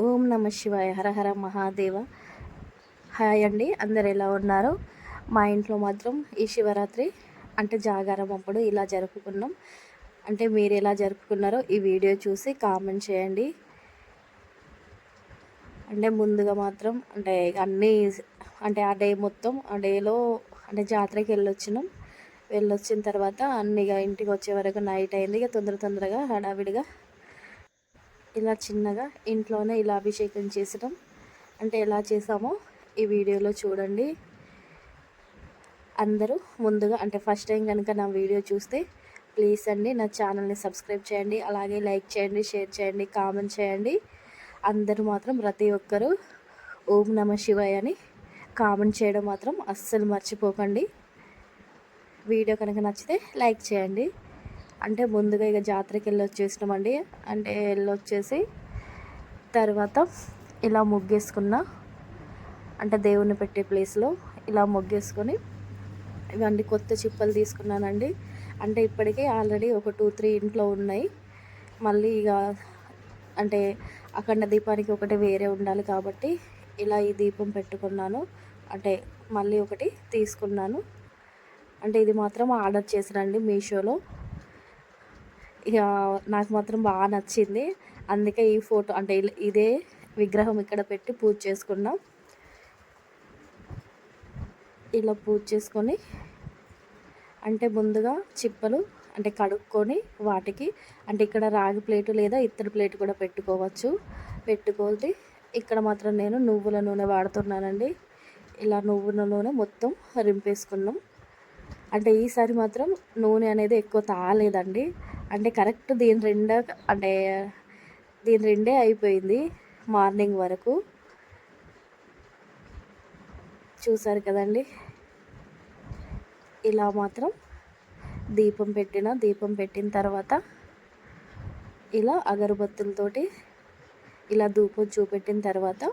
ఓం నమ శివాయ హర హర మహాదేవ. హాయ్ అండి అందరు ఎలా ఉన్నారు? మా ఇంట్లో మాత్రం ఈ శివరాత్రి అంటే జాగారం అప్పుడు ఇలా జరుపుకున్నాం. అంటే మీరు ఎలా జరుపుకున్నారో ఈ వీడియో చూసి కామెంట్ చేయండి. అంటే ముందుగా మాత్రం అంటే అన్నీ అంటే ఆ డే మొత్తం ఆ డేలో అంటే జాతరకి వెళ్ళొచ్చినాం. వెళ్ళొచ్చిన తర్వాత అన్నిగా ఇంటికి వచ్చే వరకు నైట్ అయింది. ఇక తొందర తొందరగా హడావిడిగా ఇలా చిన్నగా ఇంట్లోనే ఇలా అభిషేకం చేసడం. అంటే ఎలా చేసామో ఈ వీడియోలో చూడండి. అందరూ ముందుగా అంటే ఫస్ట్ టైం కనుక నా వీడియో చూస్తే ప్లీజ్ అండి నా ఛానల్ని సబ్స్క్రైబ్ చేయండి అలాగే లైక్ చేయండి షేర్ చేయండి కామెంట్ చేయండి. అందరూ మాత్రం ప్రతి ఒక్కరూ ఓం నమ శివాయ అని కామెంట్ చేయడం మాత్రం అస్సలు మర్చిపోకండి. వీడియో కనుక నచ్చితే లైక్ చేయండి. అంటే ముందుగా ఇక జాతరకి వెళ్ళి వచ్చేసినామండి అంటే వెళ్ళొచ్చేసి తర్వాత ఇలా ముగ్గేసుకున్న అంటే దేవుని పెట్టే ప్లేస్లో ఇలా ముగ్గేసుకొని ఇవన్నీ కొత్త చిప్పలు తీసుకున్నానండి. అంటే ఇప్పటికే ఆల్రెడీ ఒక టూ త్రీ ఇంట్లో ఉన్నాయి. మళ్ళీ ఇక అంటే అఖండ దీపానికి ఒకటి వేరే ఉండాలి కాబట్టి ఇలా ఈ దీపం పెట్టుకున్నాను. అంటే మళ్ళీ ఒకటి తీసుకున్నాను. అంటే ఇది మాత్రం ఆర్డర్ చేసినండి మీషోలో. నాకు మాత్రం బాగా నచ్చింది. అందుకే ఈ ఫోటో అంటే ఇదే విగ్రహం ఇక్కడ పెట్టి పూజ చేసుకున్నాం. ఇలా పూజ చేసుకొని అంటే ముందుగా చిప్పలు అంటే కడుక్కొని వాటికి అంటే ఇక్కడ రాగి ప్లేటు లేదా ఇత్తడి ప్లేట్ కూడా పెట్టుకోవచ్చు. పెట్టుకోవాలి. ఇక్కడ మాత్రం నేను నువ్వుల నూనె వాడుతున్నానండి. ఇలా నువ్వుల నూనె మొత్తం రింపేసుకున్నాం. అంటే ఈసారి మాత్రం నూనె అనేది ఎక్కువ తాగలేదండి. అంటే కరెక్ట్ దీని రెండ అంటే దీని రెండే అయిపోయింది మార్నింగ్ వరకు. చూసారు కదండి? ఇలా మాత్రం దీపం పెట్టిన దీపం పెట్టిన తర్వాత ఇలా అగరబత్తులతోటి ఇలా ధూపం చూపెట్టిన తర్వాత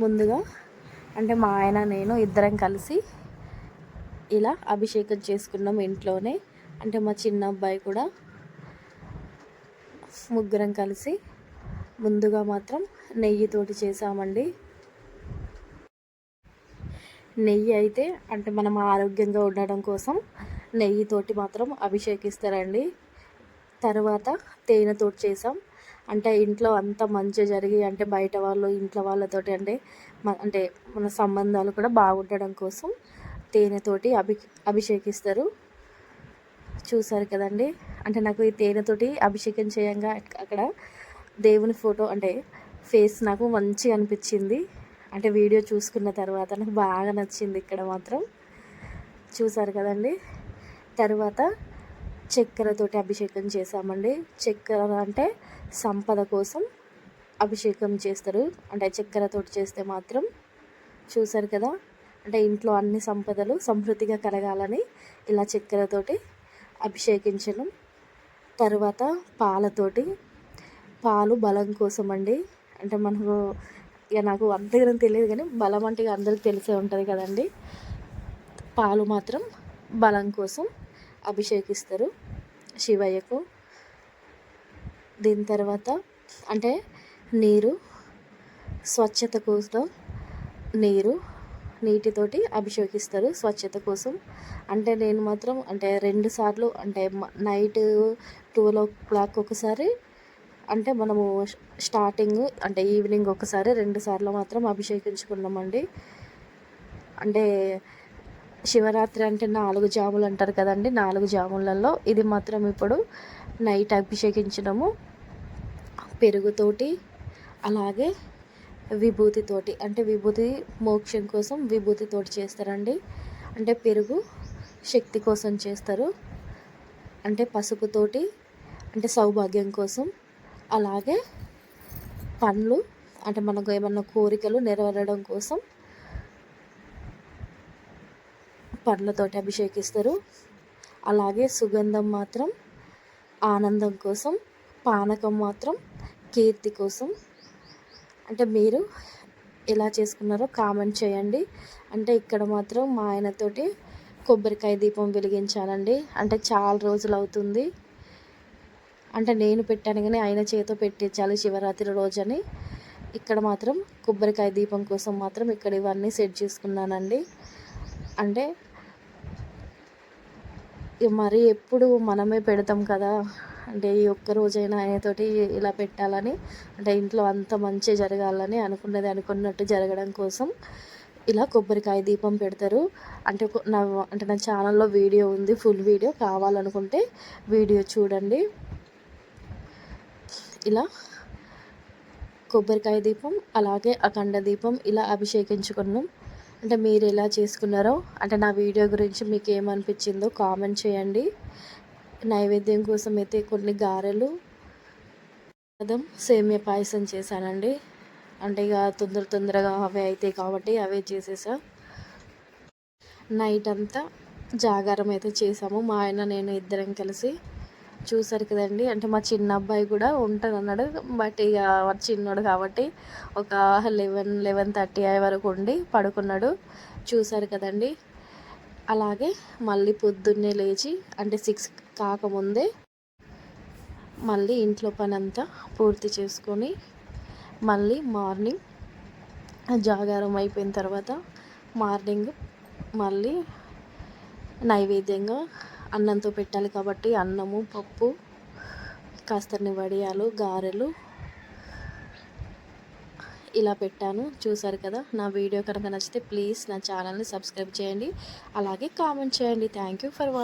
ముందుగా అంటే మా ఆయన నేను ఇద్దరం కలిసి ఇలా అభిషేకం చేసుకున్నాం ఇంట్లోనే. అంటే మా చిన్న అబ్బాయి కూడా ముగ్గురం కలిసి ముందుగా మాత్రం నెయ్యితోటి చేసామండి నెయ్యి అయితే అంటే మనం ఆరోగ్యంగా ఉండడం కోసం నెయ్యితోటి మాత్రం అభిషేకిస్తారండి. తర్వాత తేనెతోటి చేసాం అంటే ఇంట్లో అంత మంచి జరిగి అంటే బయట వాళ్ళు ఇంట్లో వాళ్ళతోటి అంటే అంటే మన సంబంధాలు కూడా బాగుండడం కోసం తేనెతోటి అభి అభిషేకిస్తారు. చూసారు కదండి. అంటే నాకు ఈ తేనెతోటి అభిషేకం చేయంగా అక్కడ దేవుని ఫోటో అంటే ఫేస్ నాకు మంచిగా అనిపించింది. అంటే వీడియో చూసుకున్న తర్వాత నాకు బాగా నచ్చింది ఇక్కడ మాత్రం. చూసారు కదండి. తర్వాత చక్కెరతోటి అభిషేకం చేసామండి చక్కెర అంటే సంపద కోసం అభిషేకం చేస్తారు. అంటే చక్కెరతోటి చేస్తే మాత్రం చూసారు కదా. అంటే ఇంట్లో అన్ని సంపదలు సమృద్ధిగా కలగాలని ఇలా చక్కెరతోటి అభిషేకించడం తర్వాత పాలతోటి పాలు బలం కోసం అండి అంటే మనకు ఇక నాకు అంతగా తెలియదు కానీ బలం అంటే అందరికి తెలిసే ఉంటుంది కదండి. పాలు మాత్రం బలం కోసం అభిషేకిస్తారు శివయ్యకు. దీని తర్వాత అంటే నీరు స్వచ్ఛత కోసం నీరు నీటితోటి అభిషేకిస్తారు స్వచ్ఛత కోసం. అంటే నేను మాత్రం అంటే రెండు సార్లు అంటే నైట్ ట్వెల్వ్ ఓ క్లాక్ ఒకసారి అంటే మనము స్టార్టింగ్ అంటే ఈవినింగ్ ఒకసారి రెండు సార్లు మాత్రం అభిషేకించుకున్నామండి. అంటే శివరాత్రి అంటే నాలుగు జాములు అంటారు కదండి నాలుగు జాములలో ఇది మాత్రం ఇప్పుడు నైట్ అభిషేకించడము పెరుగుతోటి అలాగే విభూతితోటి అంటే విభూతి మోక్షం కోసం విభూతితోటి చేస్తారండి. అంటే పెరుగు శక్తి కోసం చేస్తారు. అంటే పసుపుతోటి అంటే సౌభాగ్యం కోసం. అలాగే పండ్లు అంటే మనకు ఏమన్నా కోరికలు నెరవేరడం కోసం పండ్లతోటి అభిషేకిస్తారు. అలాగే సుగంధం మాత్రం ఆనందం కోసం పానకం మాత్రం కీర్తి కోసం అంటే మీరు ఎలా చేసుకున్నారో కామెంట్ చేయండి. అంటే ఇక్కడ మాత్రం మా ఆయనతోటి కొబ్బరికాయ దీపం వెలిగించాలండి అంటే చాలా రోజులు అవుతుంది. అంటే నేను పెట్టాను కానీ ఆయన చేతో పెట్టించాలి శివరాత్రి రోజని. ఇక్కడ మాత్రం కొబ్బరికాయ దీపం కోసం మాత్రం ఇక్కడ ఇవన్నీ సెట్ చేసుకున్నానండి. అంటే ఇక మరి ఎప్పుడు మనమే పెడతాం కదా. అంటే ఈ ఒక్క రోజైనా ఆయనతోటి ఇలా పెట్టాలని అంటే ఇంట్లో అంత మంచి జరగాలని అనుకున్నది అనుకున్నట్టు జరగడం కోసం ఇలా కొబ్బరికాయ దీపం పెడతారు. అంటే నా అంటే నా ఛానల్లో వీడియో ఉంది ఫుల్ వీడియో కావాలనుకుంటే వీడియో చూడండి. ఇలా కొబ్బరికాయ దీపం అలాగే అఖండ దీపం ఇలా అభిషేకించుకున్నాం. అంటే మీరు ఎలా చేసుకున్నారో అంటే నా వీడియో గురించి మీకు ఏమనిపించిందో కామెంట్ చేయండి. నైవేద్యం కోసం అయితే కొన్ని గారెలు పదం సేమియా పాయసం చేశానండి. అంటే ఇక తొందర తొందరగా అవే అవుతాయి కాబట్టి అవే చేసేసా. నైట్ అంతా జాగారం అయితే చేసాము. మా ఆయన నేను ఇద్దరం కలిసి చూసారు కదండి. అంటే మా చిన్న అబ్బాయి కూడా ఉంటాను అన్నాడు బట్ ఇక చిన్నోడు కాబట్టి ఒక లెవెన్ లెవెన్ థర్టీ అయ్యే వరకు ఉండి పడుకున్నాడు. చూసారు కదండి. అలాగే మళ్ళీ పొద్దున్నే లేచి అంటే సిక్స్ కాకముందే మళ్ళీ ఇంట్లో పని అంతా పూర్తి చేసుకొని మళ్ళీ మార్నింగ్ జాగారం అయిపోయిన తర్వాత మార్నింగ్ మళ్ళీ నైవేద్యంగా అన్నంతో పెట్టాలి కాబట్టి అన్నము పప్పు కాస్తని వడియాలు గారెలు ఇలా పెట్టాను. చూసారు కదా నా వీడియో కనుక నచ్చితే ప్లీజ్ నా ఛానల్ని సబ్స్క్రైబ్ చేయండి. అలాగే కామెంట్ చేయండి. Thank you for watching